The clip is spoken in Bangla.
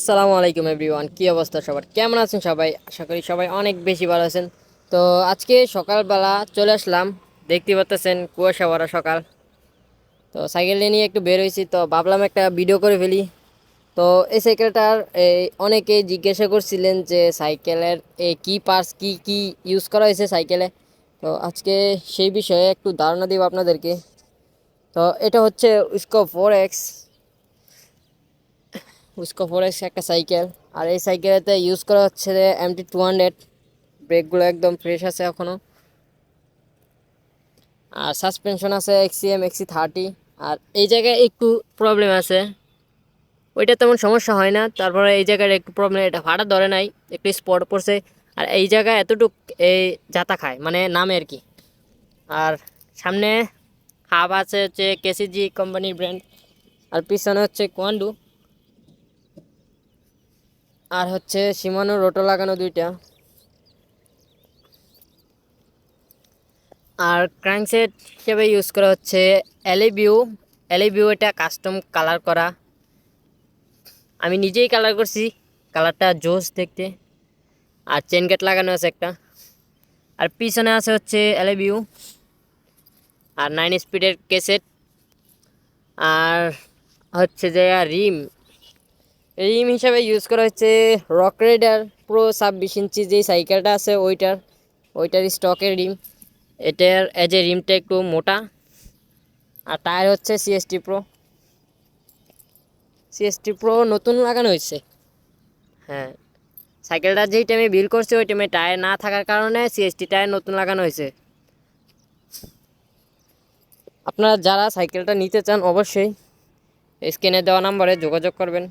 আসসালামু আলাইকুম এভরিওয়ান, কী অবস্থা সবার? কেমন আছেন সবাই? আশা করি সবাই অনেক বেশি ভালো আছেন। তো আজকে সকালবেলা চলে আসলাম, দেখতে পাচ্ছেন কুয়াশা ভরা সকাল। তো সাইকেল নিয়ে একটু বের হয়েছি, তো ভাবলাম একটা ভিডিও করে ফেলি। তো এই সাইকেলটার, এই অনেকে জিজ্ঞাসা করছিলেন যে সাইকেলের, এই কী পার্টস কী কী ইউজ করা হয়েছে সাইকেলে? তো আজকে সেই বিষয়ে একটু ধারণা দিব আপনাদেরকে। তো এটা হচ্ছে উস্কো ফোর এক্স উস্কো ফোর এক্স একটা সাইকেল আর এই সাইকেলেতে ইউজ করা হচ্ছে যে এমটি টু হান্ড্রেড ব্রেকগুলো একদম ফ্রেশ আছে এখনও আর সাসপেনশন আছে এক্সিএম এক্সি থার্টি আর এই জায়গায় একটু প্রবলেম আছে। ওইটা তেমন সমস্যা হয় না। তারপরে এই জায়গায় একটু প্রবলেম এটা ভাড়া ধরে নাই। একটু স্পট পড়ছে। আর এই জায়গায় এতটুক এই যাতা খায় মানে নামে আর কি। আর সামনে হাব আছে হচ্ছে কেসিজি কোম্পানির ব্র্যান্ড আর পিছনে হচ্ছে কোয়ান্ডু আর হচ্ছে সীমানো রোটো লাগানো দুইটা। আর ক্র্যাঙ্কসেট হিসেবে ইউজ করা হচ্ছে এলিবিউ এলিবিউ এটা কাস্টম কালার করা। আমি নিজেই কালার করছি কালারটা জোস দেখতে। আর চেন গেট লাগানো আছে একটা। আর পিছনে আছে হচ্ছে এলিবিউ আর নাইন স্পিডের কেসেট আর হচ্ছে যে রিম রিম হিসাবে ইউজ করা হচ্ছে রক রাইডার প্রো ছাব্বিশ ইঞ্চি যেই সাইকেলটা আছে ওইটার ওইটার স্টকের রিম এটার এজ এ রিমটা একটু মোটা। আর টায়ার হচ্ছে সিএসটি প্রো সিএসটি প্রো নতুন লাগানো হয়েছে। হ্যাঁ সাইকেলটা যেই টাইমে বিল করছে, ওই টাইমে টায়ার না থাকার কারণে সিএসটি টায়ার নতুন লাগানো হয়েছে। আপনারা যারা সাইকেলটা নিতে চান, অবশ্যই স্ক্রিনে দেওয়া নাম্বারে যোগাযোগ করবেন।